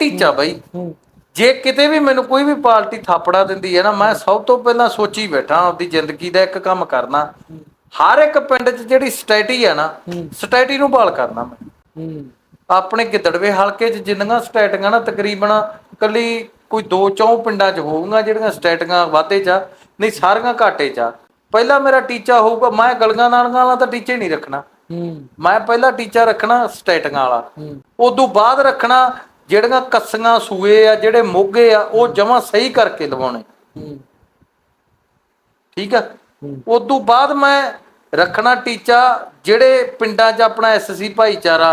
ਟੀਚਾ ਬਈ। ਜੇ ਕਿਤੇ ਵੀ ਮੈਨੂੰ ਕੋਈ ਵੀ ਪਾਰਟੀ ਥਾਪੜਾ ਦਿੰਦੀ ਹੈ ਨਾ ਮੈਂ ਸਭ ਤੋਂ ਪਹਿਲਾਂ ਸੋਚੀ ਬੈਠਾ ਆਪਦੀ ਜ਼ਿੰਦਗੀ ਦਾ ਇੱਕ ਕੰਮ ਕਰਨਾ। ਹਰ ਇੱਕ ਪਿੰਡ 'ਚ ਜਿਹੜੀ ਸਟੈਟੀ ਹੈ ਨਾ ਸਟੈਟੀ ਨੂੰ ਭਾਲ ਕਰਨਾ ਮੈਂ। ਆਪਣੇ ਗਿੱਦੜਵੇ ਹਲਕੇ 'ਚ ਜਿੰਨੀਆਂ ਸਟੈਟੀਆਂ ਨਾ ਤਕਰੀਬਨ ਕੱਲੀ ਕੋਈ ਦੋ ਚੌਂ ਪਿੰਡਾਂ 'ਚ ਹੋਊਗਾ ਜਿਹੜੀਆਂ ਸਟੈਟੀਆਂ ਵਾਧੇ 'ਚ ਆ ਨਹੀਂ ਸਾਰੀਆਂ ਘਾਟੇ 'ਚ ਆ। ਪਹਿਲਾ ਮੇਰਾ ਟੀਚਾ ਹੋਊਗਾ ਮੈਂ ਗਲੀਆਂ ਨਾਲੀਆਂ ਵਾਲਾ ਤਾਂ ਟੀਚੇ ਨਹੀਂ ਰੱਖਣਾ। ਮੈਂ ਪਹਿਲਾ ਟੀਚਾ ਰੱਖਣਾ ਸਟੈਟੀਆਂ ਵਾਲਾ। ਉਦੋਂ ਬਾਅਦ ਰੱਖਣਾ ਜਿਹੜੀਆਂ ਕੱਸੀਆਂ ਸੂਏ ਆ ਜਿਹੜੇ ਮੋਗੇ ਆ ਉਹ ਜਮਾ ਸਹੀ ਕਰਕੇ ਲਵਾਉਣੇ। ਠੀਕ ਆ। ਉਦੋਂ ਬਾਅਦ ਮੈਂ ਰੱਖਣਾ ਟੀਚਾ ਜਿਹੜੇ ਪਿੰਡਾਂ 'ਚ ਆਪਣਾ ਐਸਸੀ ਭਾਈਚਾਰਾ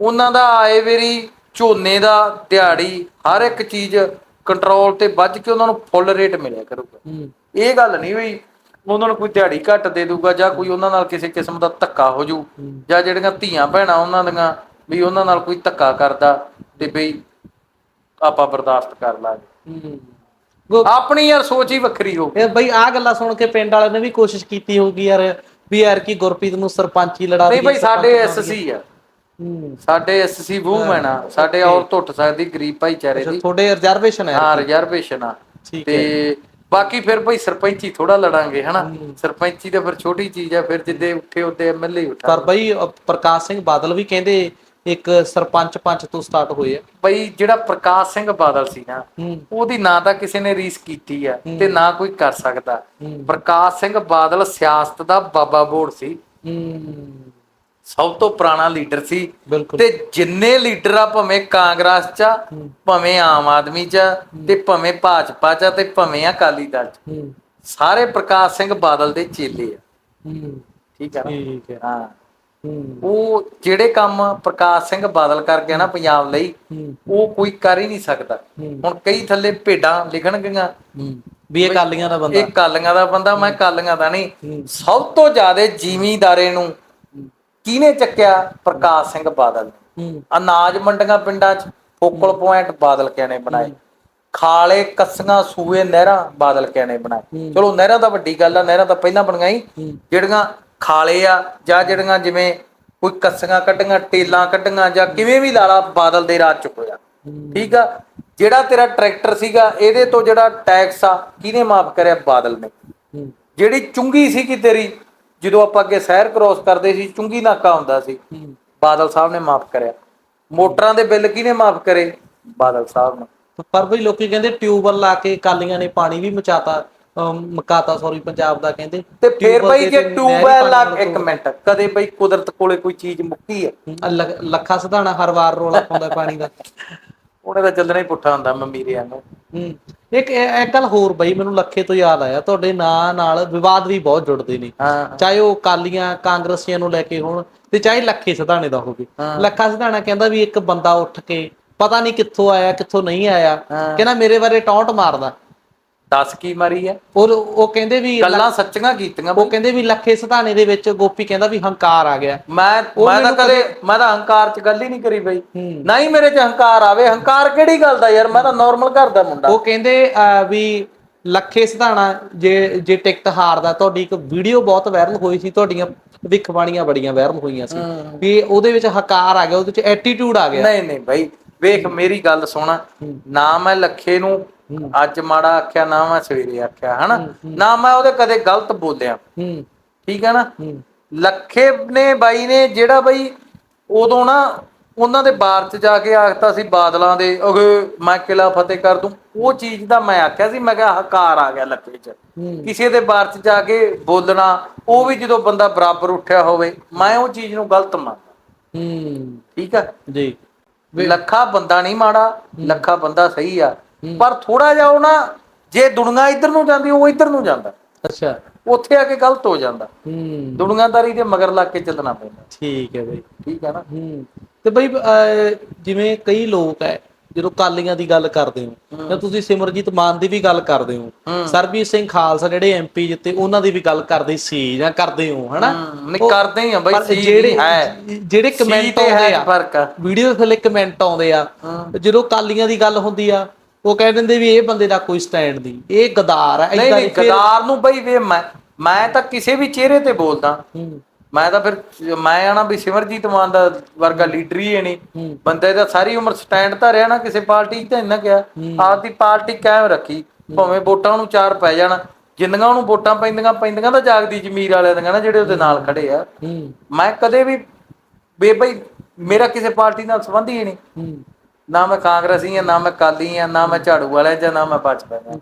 ਉਹਨਾਂ ਦਾ ਆਏ ਵੇਰੀ ਝੋਨੇ ਦਾ ਦਿਹਾੜੀ ਹਰ ਇੱਕ ਚੀਜ਼ ਕੰਟਰੋਲ ਤੇ ਵੱਜ ਕੇ ਉਹਨਾਂ ਨੂੰ ਫੁੱਲ ਰੇਟ ਮਿਲਿਆ ਕਰੂਗਾ। ਇਹ ਗੱਲ ਨਹੀਂ ਹੋਈ ਉਹਨਾਂ ਨੂੰ ਕੋਈ ਦਿਹਾੜੀ ਘੱਟ ਦੇ ਦੂਗਾ ਜਾਂ ਕੋਈ ਉਹਨਾਂ ਨਾਲ ਕਿਸੇ ਕਿਸਮ ਦਾ ਧੱਕਾ ਹੋ ਜੂ ਜਾਂ ਜਿਹੜੀਆਂ ਧੀਆਂ ਭੈਣਾਂ ਉਹਨਾਂ ਦੀਆਂ ਵੀ ਉਹਨਾਂ ਨਾਲ ਕੋਈ ਧੱਕਾ ਕਰਦਾ ਤੇ ਬਈ ਆਪਾਂ ਬਰਦਾਸ਼ਤ ਕਰ ਲਾਂਗੇ। ਹੂੰ। ਆਪਣੀ ਯਾਰ ਸੋਚ ਹੀ ਵੱਖਰੀ ਹੋ ਇਹ ਬਈ ਆ ਗੱਲਾਂ ਸੁਣ ਕੇ ਪਿੰਡ ਵਾਲਿਆਂ ਨੇ ਵੀ ਕੋਸ਼ਿਸ਼ ਕੀਤੀ ਹੋਊਗੀ ਯਾਰ ਵੀ ਯਾਰ ਕੀ ਗੁਰਪ੍ਰੀਤ ਨੂੰ ਸਰਪੰਚੀ ਲੜਾ ਨਹੀਂ ਬਈ ਸਾਡੇ ਐਸਸੀ ਆ। ਸਾਡੇ ਐਸਸੀ ਵੂਮੈਨ ਆ। ਸਾਡੇ ਔਰਤ ਉੱਠ ਸਕਦੀ ਗਰੀਬ ਭਾਈਚਾਰੇ ਦੀ। ਤੁਹਾਡੇ ਰਿਜ਼ਰਵੇਸ਼ਨ ਹੈ ਹਾਂ ਰਿਜ਼ਰਵੇਸ਼ਨ ਆ। ਤੇ ਬਾਕੀ ਫਿਰ ਭਾਈ ਸਰਪੰਚੀ ਥੋੜਾ ਲੜਾਂਗੇ ਹਨਾ? ਸਰਪੰਚੀ ਤਾਂ ਫਿਰ ਛੋਟੀ ਚੀਜ਼ ਆ ਫਿਰ ਜਿੱਦੇ ਉੱਠੇ ਉੱਤੇ ਐਮਐਲਏ ਉੱਠਾ ਪਰ ਬਈ ਪ੍ਰਕਾਸ਼ ਸਿੰਘ ਬਾਦਲ ਵੀ ਕਹਿੰਦੇ ਇੱਕ ਸਰਪੰਚ ਪੰਚ ਤੋਂ ਸਟਾਰਟ ਹੋਏ ਆ। ਬਈ ਜਿਹੜਾ ਪ੍ਰਕਾਸ਼ ਸਿੰਘ ਬਾਦਲ ਸੀ ਨਾ ਉਹਦੀ ਨਾ ਤਾਂ ਕਿਸੇ ਨੇ ਰੀਸ ਕੀਤੀ ਆ ਤੇ ਨਾ ਕੋਈ ਕਰ ਸਕਦਾ। ਪ੍ਰਕਾਸ਼ ਸਿੰਘ ਬਾਦਲ ਸਿਆਸਤ ਦਾ ਬਾਬਾ ਬੋੜ ਸੀ। ਹੂੰ। ਸਭ ਤੋਂ ਪੁਰਾਣਾ ਲੀਡਰ ਸੀ। ਤੇ ਜਿੰਨੇ ਲੀਡਰ ਆ ਭਾਵੇਂ ਕਾਂਗਰਸ ਚ ਭਾਵੇਂ ਆਮ ਆਦਮੀ ਚ ਤੇ ਭਾਵੇਂ ਭਾਜਪਾ ਚ ਤੇ ਭਾਵੇਂ ਅਕਾਲੀ ਦਲ ਚ ਸਾਰੇ ਪ੍ਰਕਾਸ਼ ਸਿੰਘ ਬਾਦਲ ਦੇ ਚੇਲੇ ਆ। ਹੂੰ। ਠੀਕ ਆ ਨਾ? ਠੀਕ ਹਾਂ ਹੂੰ। ਉਹ ਜਿਹੜੇ ਕੰਮ ਪ੍ਰਕਾਸ਼ ਸਿੰਘ ਬਾਦਲ ਕਰ ਗਿਆ ਨਾ ਪੰਜਾਬ ਲਈ ਉਹ ਕੋਈ ਕਰ ਹੀ ਨਹੀਂ ਸਕਦਾ। ਹੁਣ ਕਈ ਥੱਲੇ ਭੇਡਾਂ ਲਿਖਣਗੀਆਂ ਵੀ ਇਹ ਕਾਲੀਆਂ ਦਾ ਬੰਦਾ। ਇਹ ਕਾਲੀਆਂ ਦਾ ਬੰਦਾ ਮੈਂ ਕਾਲੀਆਂ ਦਾ ਨਹੀਂ। ਸਭ ਤੋਂ ਜ਼ਿਆਦਾ ਜ਼ਿਮੀਂਦਾਰੇ ਨੂੰ ਕਿਹਨੇ ਚੱਕਿਆ? ਪ੍ਰਕਾਸ਼ ਸਿੰਘ ਬਾਦਲ ਅਨਾਜ ਮੰਡੀਆਂ ਪਿੰਡਾਂ 'ਚ ਫੋਕਲ ਪੁਆਇੰਟ ਬਾਦਲ ਕਿਆ ਨੇ ਬਣਾਏ। ਖਾਲੇ ਕੱਸੀਆਂ ਸੂਏ ਨਹਿਰਾਂ ਬਾਦਲ ਕਿਆ ਨੇ ਬਣਾਏ। ਚਲੋ ਨਹਿਰਾਂ ਤਾਂ ਵੱਡੀ ਗੱਲ ਆ ਨਹਿਰਾਂ ਤਾਂ ਪਹਿਲਾਂ ਬਣਾਈ ਜਿਹੜੀਆਂ ਖਾਲੇ ਆ ਜਾਂ ਜਿਹੜੀਆਂ ਜਿਵੇਂ ਕੋਈ ਕੱਸੀਆਂ ਕੱਢੀਆਂ ਟੇਲਾਂ ਕੱਢੀਆਂ ਜਾਂ ਕਿਵੇਂ ਵੀ ਲਾਲਾ ਬਾਦਲ ਦੇ ਰਾਜ ਚ ਹੋਇਆ ਠੀਕ ਆ? ਜਿਹੜਾ ਤੇਰਾ ਟਰੈਕਟਰ ਸੀਗਾ ਇਹਦੇ ਤੋਂ ਜਿਹੜਾ ਟੈਕਸ ਆ ਕਿਹਨੇ ਮਾਫ ਕਰਿਆ? ਬਾਦਲ ਨੇ। ਜਿਹੜੀ ਚੁੰਗੀ ਸੀਗੀ ਤੇਰੀ ਜਦੋਂ ਆਪਾਂ ਅੱਗੇ ਸ਼ਹਿਰ ਕ੍ਰੋਸ ਕਰਦੇ ਸੀ ਚੁੰਗੀ ਨਾਕਾ ਹੁੰਦਾ ਸੀ ਬਾਦਲ ਸਾਹਿਬ ਨੇ ਮਾਫ ਕਰਿਆ। ਮੋਟਰਾਂ ਦੇ ਬਿੱਲ ਕਿਹਨੇ ਮਾਫ ਕਰੇ? ਬਾਦਲ ਸਾਹਿਬ ਨੇ। ਪਰ ਬਈ ਲੋਕੀ ਕਹਿੰਦੇ ਟਿਊਬਲ ਲਾ ਕੇ ਕਾਲੀਆਂ ਨੇ ਪਾਣੀ ਵੀ ਮਚਾਤਾ। ਮਕਾਤਾ ਸੌਰੀ ਪੰਜਾਬ ਦਾ ਕਹਿੰਦੇ। ਤੇ ਫਿਰ ਬਈ ਜੇ ਟਿਊਬਵੈਲ ਲਾ ਪਾਣੀ ਇੱਕ ਮਿੰਟ ਕਦੇ ਬਈ ਕੁਦਰਤ ਕੋਲੇ ਕੋਈ ਚੀਜ਼ ਮੁੱਕੀ ਹੈ ਲੱਖਾ ਸਿਧਾਣਾ ਹਰ ਵਾਰ ਰੋਲਾ ਪਾਉਂਦਾ ਪਾਣੀ ਦਾ। ਉਹਨੇ ਤਾਂ ਚੱਲਣਾ ਹੀ ਪੁੱਠਾ ਹੁੰਦਾ ਮਮੀਰਿਆਂ ਨੂੰ ਹੂੰ ਇੱਕ ਇਹ ਗੱਲ ਹੋਰ ਬਈ ਮੈਨੂੰ ਲੱਖੇ ਤੋਂ ਯਾਦ ਆਇਆ ਤੁਹਾਡੇ ਨਾਂ ਨਾਲ ਵਿਵਾਦ ਵੀ ਬਹੁਤ ਜੁੜਦੇ ਨੇ। ਚਾਹੇ ਉਹ ਕਾਲੀਆਂ ਕਾਂਗਰਸੀਆਂ ਨੂੰ ਲੈ ਕੇ ਹੋਣ ਤੇ ਚਾਹੇ ਲੱਖੇ ਸਿਧਾਣੇ ਦਾ ਹੋਵੇ। ਲੱਖਾ ਸਿਧਾਣਾ ਕਹਿੰਦਾ ਵੀ ਇੱਕ ਬੰਦਾ ਉੱਠ ਕੇ ਪਤਾ ਨਹੀਂ ਕਿੱਥੋਂ ਆਇਆ ਕਿੱਥੋਂ ਨਹੀਂ ਆਇਆ। ਕਹਿੰਦਾ ਮੇਰੇ ਬਾਰੇ ਟੌਂਟ ਮਾਰਦਾ। ਦੱਸ ਕੀ ਮਾਰੀ ਹੈ ਔਰ ਉਹ ਕਹਿੰਦੇ ਵੀ ਗੱਲਾਂ ਸੱਚੀਆਂ ਕੀਤੀਆਂ ਉਹ ਕਹਿੰਦੇ ਵੀ ਲੱਖੇ ਸਿਧਾਣੇ ਦੇ ਵਿੱਚ ਗੋਪੀ ਕਹਿੰਦਾ ਵੀ ਹੰਕਾਰ ਆ ਗਿਆ। ਮੈਂ ਮੈਂ ਤਾਂ ਕਦੇ ਮੈਂ ਤਾਂ ਹੰਕਾਰ 'ਚ ਗੱਲ ਹੀ ਨਹੀਂ ਕਰੀ ਬਈ। ਹੂੰ। ਨਾ ਹੀ ਮੇਰੇ 'ਚ ਹੰਕਾਰ ਆਵੇ। ਹੰਕਾਰ ਕਿਹੜੀ ਗੱਲ ਦਾ ਯਾਰ? ਮੈਂ ਤਾਂ ਨਾਰਮਲ ਘਰ ਦਾ ਮੁੰਡਾ। ਉਹ ਕਹਿੰਦੇ ਵੀ ਲੱਖੇ ਸਿਧਾਣਾ ਜੇ ਜੇ ਟਿਕਟ ਹਾਰਦਾ ਤੁਹਾਡੀ ਇੱਕ ਵੀਡੀਓ ਬਹੁਤ ਵਾਇਰਲ ਹੋਈ ਸੀ ਤੁਹਾਡੀਆਂ ਵਿਖਵਾਣੀਆਂ ਬੜੀਆਂ ਵਾਇਰਲ ਹੋਈਆਂ ਸੀ। ਵੀ ਉਹਦੇ ਵਿੱਚ ਹਕਾਰ ਆ ਗਿਆ ਉਹਦੇ ਵਿੱਚ ਐਟੀਟਿਊਡ ਆ ਗਿਆ। ਨਹੀਂ ਨਹੀਂ ਭਾਈ ਵੇਖ ਮੇਰੀ ਗੱਲ ਸੁਣ। ਨਾ ਮੈਂ ਲੱਖੇ ਨੂੰ ਅੱਜ ਮਾੜਾ ਆਖਿਆ ਨਾ ਮੈਂ ਸਵੇਰੇ ਆਖਿਆ ਹਨਾ? ਨਾ ਮੈਂ ਉਹਦੇ ਕਦੇ ਗਲਤ ਬੋਲਿਆ। ਠੀਕ ਹੈ ਨਾ? ਲੱਖੇ ਨੇ ਬਾਈ ਨੇ ਜਿਹੜਾ ਬਾਈ ਉਦੋਂ ਨਾ ਉਹਨਾਂ ਦੇ ਬਾਰ ਚ ਜਾ ਕੇ ਆਖਤਾ ਸੀ ਬਾਦਲਾਂ ਦੇ ਅਗੇ ਮੈਂ ਕਿਲਾ ਫਤਿਹ ਕਰ ਦੂੰ ਉਹ ਚੀਜ਼ ਦਾ ਮੈਂ ਆਖਿਆ ਸੀ ਮੈਂ ਕਿਹਾ ਹਕਾਰ ਆ ਗਿਆ ਲੱਖੇ ਚ। ਕਿਸੇ ਦੇ ਬਾਰ ਚ ਜਾ ਕੇ ਬੋਲਣਾ ਉਹ ਵੀ ਜਦੋਂ ਬੰਦਾ ਬਰਾਬਰ ਉੱਠਿਆ ਹੋਵੇ ਮੈਂ ਉਹ ਚੀਜ਼ ਨੂੰ ਗਲਤ ਮੰਨਦਾ। ਹੂੰ। ਠੀਕ ਆ? ਜੀ। ਲੱਖਾ ਬੰਦਾ ਨਹੀਂ ਮਾੜਾ ਲੱਖਾ ਬੰਦਾ ਸਹੀ ਆ। ਪਰ ਥੋੜਾ ਜਿਹਾ ਉਹ ਨਾ ਜੇ ਦੁਨੀਆ ਇੱਧਰ ਨੂੰ ਜਾਂਦੀ ਉਹ ਇੱਧਰ ਨੂੰ ਜਾਂਦਾ। ਅੱਛਾ। ਉੱਥੇ ਆ ਕੇ ਗਲਤ ਹੋ ਜਾਂਦਾ। ਹੂੰ। ਦੁਨੀਆਦਾਰੀ ਦੇ ਮਗਰ ਲੱਗ ਕੇ ਚੱਲਣਾ ਪੈਂਦਾ। ਠੀਕ ਹੈ ਬਈ। ਠੀਕ ਆ ਨਾ? ਹੂੰ। ਤੇ ਬਈ ਜਿਵੇਂ ਕਈ ਲੋਕ ਹੈ ਜਦੋਂ ਕਾਲੀਆਂ ਦੀ ਗੱਲ ਕਰਦੇ ਹੋ ਜਾਂ ਤੁਸੀਂ ਸਿਮਰਜੀਤ ਮਾਨ ਦੀ ਵੀ ਗੱਲ ਕਰਦੇ ਹੋ ਸਰਬਜੀਤ ਸਿੰਘ ਖਾਲਸਾ ਜਿਹੜੇ ਐਮਪੀ ਜਿੱਤੇ ਉਹਨਾਂ ਦੀ ਵੀ ਗੱਲ ਕਰਦੇ ਸੀ ਜਾਂ ਕਰਦੇ ਹੋ ਹਨਾ? ਨਹੀਂ ਕਰਦੇ ਹੀ ਆ ਬਈ ਸੀ ਜਿਹੜੇ ਹੈ। ਜਿਹੜੇ ਕਮੈਂਟ ਆਉਂਦੇ ਹੈ ਆ ਵੀਡੀਓ ਥੱਲੇ ਕਮੈਂਟ ਆਉਂਦੇ ਆ ਜਦੋਂ ਕਾਲੀਆਂ ਦੀ ਗੱਲ ਹੁੰਦੀ ਆ ਉਹ ਕਹਿ ਦਿੰਦੇ ਵੀ ਇਹ ਬੰਦੇ ਦਾ ਕੋਈ ਸਟੈਂਡ ਨਹੀਂ ਇਹ ਗਦਾਰ ਆ ਨਹੀਂ ਨਹੀਂ ਗਦਾਰ ਨੂੰ ਬਈ ਵੇ ਮੈਂ ਮੈਂ ਤਾਂ ਕਿਸੇ ਵੀ ਚਿਹਰੇ ਤੇ ਬੋਲਦਾ। ਮੈਂ ਤਾਂ ਫਿਰ ਮੈਂ ਆਣਾ ਵੀ ਸਿਮਰਜੀਤ ਮਾਨ ਦਾ ਵਰਗਾ ਲੀਡਰ ਹੀ ਨਹੀਂ। ਬੰਦੇ ਦਾ ਸਾਰੀ ਉਮਰ ਸਟੈਂਡ ਤਾਂ ਰਿਹਾ ਨਾ ਕਿਸੇ ਪਾਰਟੀ 'ਚ ਤਾਂ ਇੰਨਾ ਗਿਆ। ਆਪਦੀ ਪਾਰਟੀ ਕਾਇਮ ਰੱਖੀ ਭਾਵੇਂ ਵੋਟਾਂ ਨੂੰ ਚਾਰ ਪੈ ਜਾਣ ਜਿੰਨੀਆਂ ਉਹਨੂੰ ਵੋਟਾਂ ਪੈਂਦੀਆਂ ਪੈਂਦੀਆਂ ਤਾਂ ਜਾਗਦੀ ਜ਼ਮੀਰ ਵਾਲਿਆਂ ਦੀਆਂ ਨਾ ਜਿਹੜੇ ਉਹਦੇ ਨਾਲ ਖੜੇ ਆ। ਮੈਂ ਕਦੇ ਵੀ ਬੇ ਬਈ ਮੇਰਾ ਕਿਸੇ ਪਾਰਟੀ ਨਾਲ ਸੰਬੰਧ ਹੀ ਨਹੀਂ। ਨਾ ਮੈਂ ਕਾਂਗਰਸੀ ਆ, ਨਾ ਮੈਂ ਕਾਲੀ ਆ, ਨਾ ਮੈਂ ਝਾੜੂ ਵਾਲਾ ਜਾਂ ਨਾ ਮੈਂ ਭਾਜਪਾ ਦਾ